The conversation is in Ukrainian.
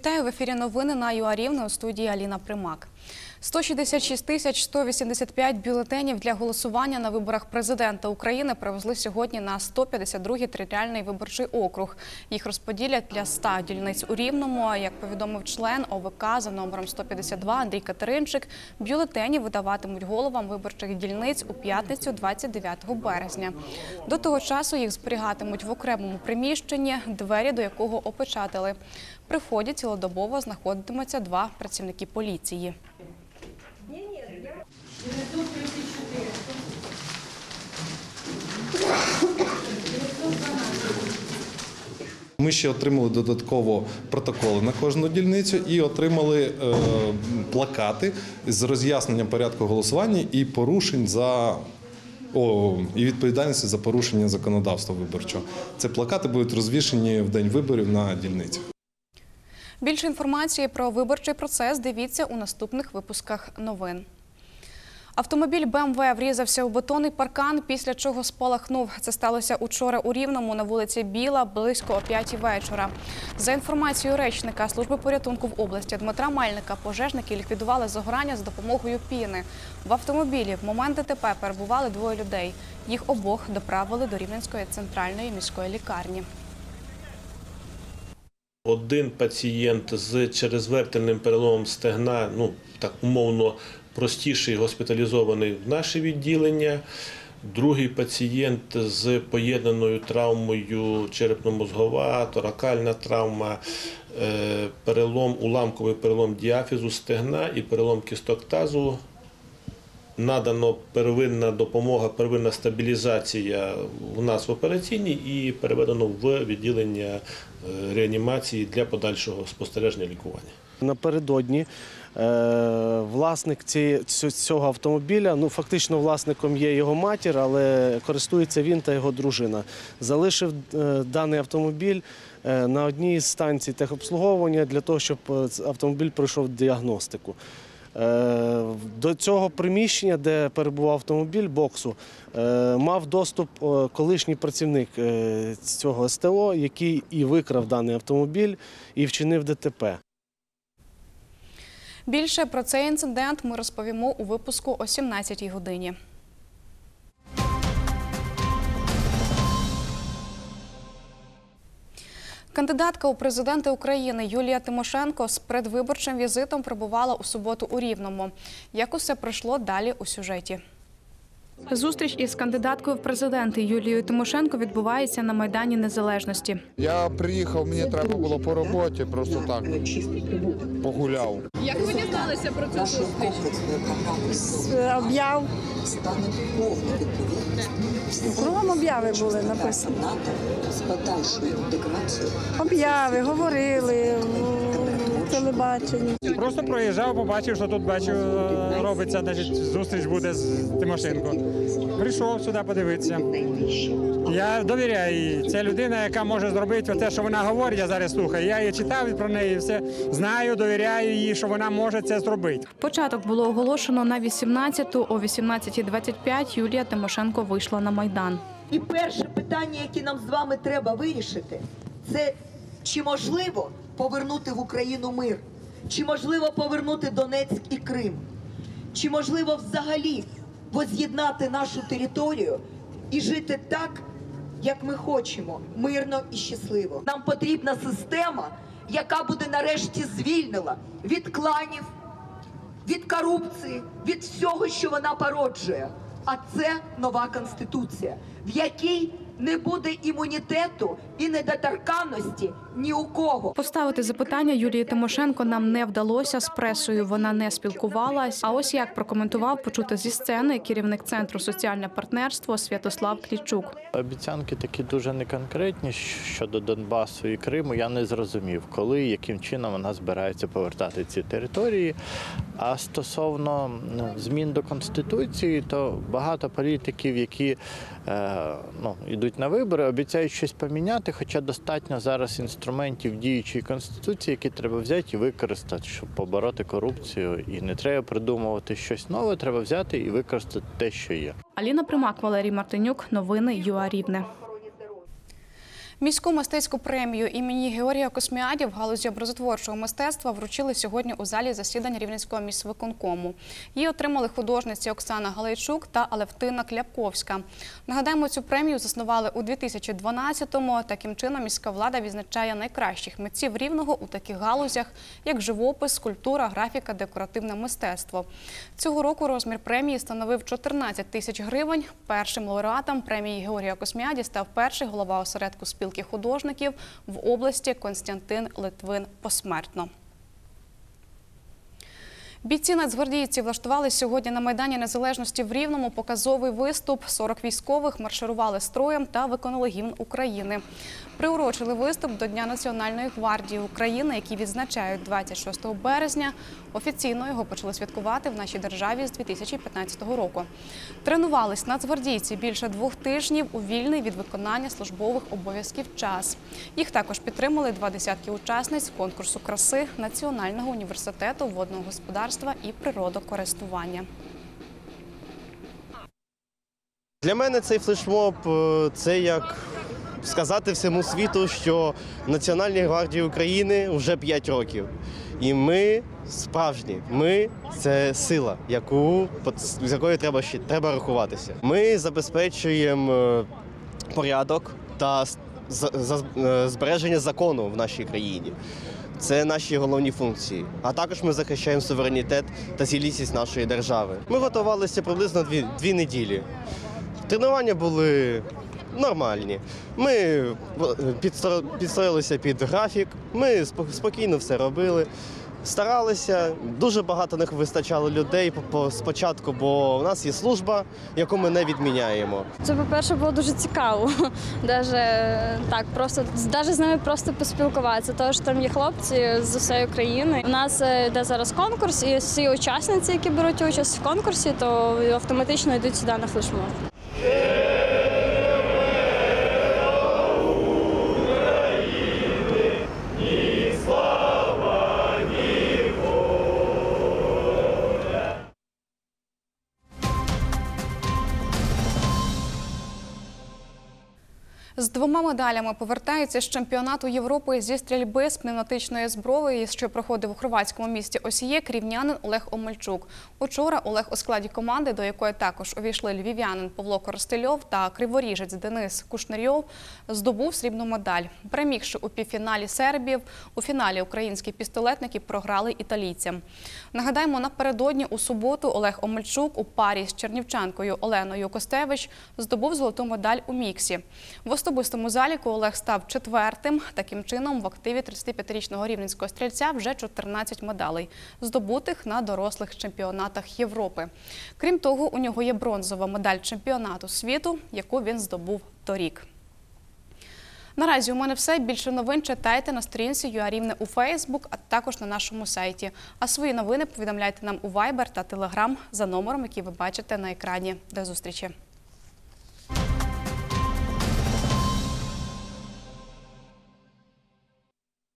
Вітаю в ефірі новини на ЮАРівне у студії Аліна Примак. 166 тисяч 185 бюлетенів для голосування на виборах президента України привезли сьогодні на 152-й територіальний виборчий округ. Їх розподілять для 100 дільниць у Рівному. Як повідомив член ОВК за номером 152 Андрій Катеринчик, бюлетені видаватимуть головам виборчих дільниць у п'ятницю 29 березня. До того часу їх зберігатимуть в окремому приміщенні, двері до якого опечатали. При вході цілодобово знаходитимуться два працівники поліції. Ми ще отримали додатково протоколи на кожну дільницю і отримали е, плакати з роз'ясненням порядку голосування і порушень за о, і відповідальності за порушення законодавства виборчого. Це плакати будуть розвішені в день виборів на дільницях. Більше інформації про виборчий процес дивіться у наступних випусках новин. Автомобіль БМВ врізався у бетонний паркан, після чого спалахнув. Це сталося учора у Рівному на вулиці Біла близько о 5 вечора. За інформацією речника служби порятунку в області Дмитра Мельника, пожежники ліквідували загорання з допомогою піни. В автомобілі в момент ДТП перебували двоє людей. Їх обох доправили до Рівненської центральної міської лікарні. Один пацієнт з черезвертельним переломом стегна, ну так умовно простіший, госпіталізований в наше відділення. Другий пацієнт з поєднаною травмою черепно-мозгова, торакальна травма, е, перелом, уламковий перелом діафізу стегна і перелом кісток тазу. Надано первинна допомога, первинна стабілізація у нас в операційній і переведено в відділення е, реанімації для подальшого спостереження лікування. Напередодні е, власник цього автомобіля, ну фактично власником є його матір, але користується він та його дружина. Залишив е, даний автомобіль на одній з станцій техобслуговування для того, щоб автомобіль пройшов діагностику. Е, До цього приміщення, де перебував автомобіль боксу, е, мав доступ е, колишній працівник цього СТО, який і викрав даний автомобіль, і вчинив ДТП. Більше про цей інцидент ми розповімо у випуску о 17 годині. Кандидатка у президенти України Юлія Тимошенко з предвиборчим візитом прибувала у суботу у Рівному. Як усе пройшло далі у сюжеті? Зустріч із кандидаткою в президенти Юлією Тимошенко відбувається на Майдані Незалежності. Я приїхав, мені треба було по роботі, просто так погуляв. Як ви дізналися про цю зустріч? об'яв. Кругом обяви були написані. Обяви, говорили телебаченні. Просто проїжджав, побачив, що тут бачу, робиться, значить, зустріч буде з Тимошенко. Прийшов сюди подивитися. Я довіряю їй. Це людина, яка може зробити те, що вона говорить, я зараз слухаю. Я її читав про неї, все знаю, довіряю їй, що вона може це зробити. Початок було оголошено на 18-ту. О 18.25 Юлія Тимошенко вийшла на Майдан. І перше питання, яке нам з вами треба вирішити, це чи можливо повернути в Україну мир, чи можливо повернути Донецьк і Крим, чи можливо взагалі воз'єднати нашу територію і жити так, як ми хочемо, мирно і щасливо. Нам потрібна система, яка буде нарешті звільнила від кланів, від корупції, від всього, що вона породжує. А це нова конституція, в якій не буде імунітету і недоторканності ні у кого. Поставити запитання Юлії Тимошенко нам не вдалося з пресою. Вона не спілкувалась. А ось як прокоментував почути зі сцени керівник центру соціальне партнерство Святослав Клічук. Обіцянки такі дуже неконкретні щодо Донбасу і Криму. Я не зрозумів, коли і яким чином вона збирається повертати ці території. А стосовно ну, змін до конституції, то багато політиків, які е, ну, йдуть на вибори, обіцяють щось поміняти, хоча достатньо зараз інструментів діючої конституції, які треба взяти і використати, щоб побороти корупцію. І не треба придумувати щось нове, треба взяти і використати те, що є. Аліна Примак, Валерій Мартинюк. Новини ЮА Рівне. Міську мистецьку премію імені Георгія Косміаді в галузі образотворчого мистецтва вручили сьогодні у залі засідань Рівненського міськвиконкому. Її отримали художниці Оксана Галайчук та Алевтина Кляпковська. Нагадаємо, цю премію заснували у 2012-му. Таким чином міська влада відзначає найкращих митців рівного у таких галузях, як живопис, скульптура, графіка, декоративне мистецтво. Цього року розмір премії становив 14 тисяч гривень. Першим лауреатом премії Георгія Косміаді став перший голова осередку спілки художників в області Константин Литвин посмертно. Бійці нацгвардійці влаштували сьогодні на Майдані Незалежності в Рівному показовий виступ. 40 військових марширували строєм та виконали гімн України. Приурочили виступ до Дня Національної гвардії України, який відзначають 26 березня. Офіційно його почали святкувати в нашій державі з 2015 року. Тренувались нацгвардійці більше двох тижнів у вільний від виконання службових обов'язків час. Їх також підтримали два десятки учасниць конкурсу краси Національного університету водного господарства і природокористування. Для мене цей флешмоб е, це як сказати всьому світу, що Національній гвардії України вже 5 років. І ми справжні. Ми це сила, яку з якою треба треба рахуватися. Ми забезпечуємо е, порядок та е, збереження закону в нашій країні. Це наші головні функції. А також ми захищаємо суверенітет та цілісність нашої держави. Ми готувалися приблизно дві, дві неділі. Тренування були нормальні. Ми підстро- підстроїлися під графік, ми спо- спокійно все робили. Старалися, дуже багато них вистачало людей по- по- спочатку, бо в нас є служба, яку ми не відміняємо. Це, по-перше, було дуже цікаво. Даже так, просто даже з ними просто поспілкуватися. Що там є хлопці з усієї України. У нас е, йде зараз конкурс, і всі учасниці, які беруть участь в конкурсі, то автоматично йдуть сюди на флешмоб. З двома медалями повертається з чемпіонату Європи зі стрільби з пневматичної зброї, що проходив у хорватському місті Осієк, рівнянин Олег Омельчук. Учора Олег у складі команди, до якої також увійшли львів'янин Павло Коростельов та криворіжець Денис Кушнерйов, здобув срібну медаль. Перемігши у півфіналі сербів, у фіналі українські пістолетники програли італійцям. Нагадаємо, напередодні у суботу Олег Омельчук у парі з чернівчанкою Оленою Костевич здобув золоту медаль у міксі. В особистому заліку Олег став четвертим. Таким чином, в активі 35-річного рівненського стрільця вже 14 медалей, здобутих на дорослих чемпіонатах Європи. Крім того, у нього є бронзова медаль чемпіонату світу, яку він здобув торік. Наразі у мене все. Більше новин читайте на сторінці ЮАРівне у Фейсбук, а також на нашому сайті. А свої новини повідомляйте нам у Viber та Telegram за номером, який ви бачите на екрані. До зустрічі!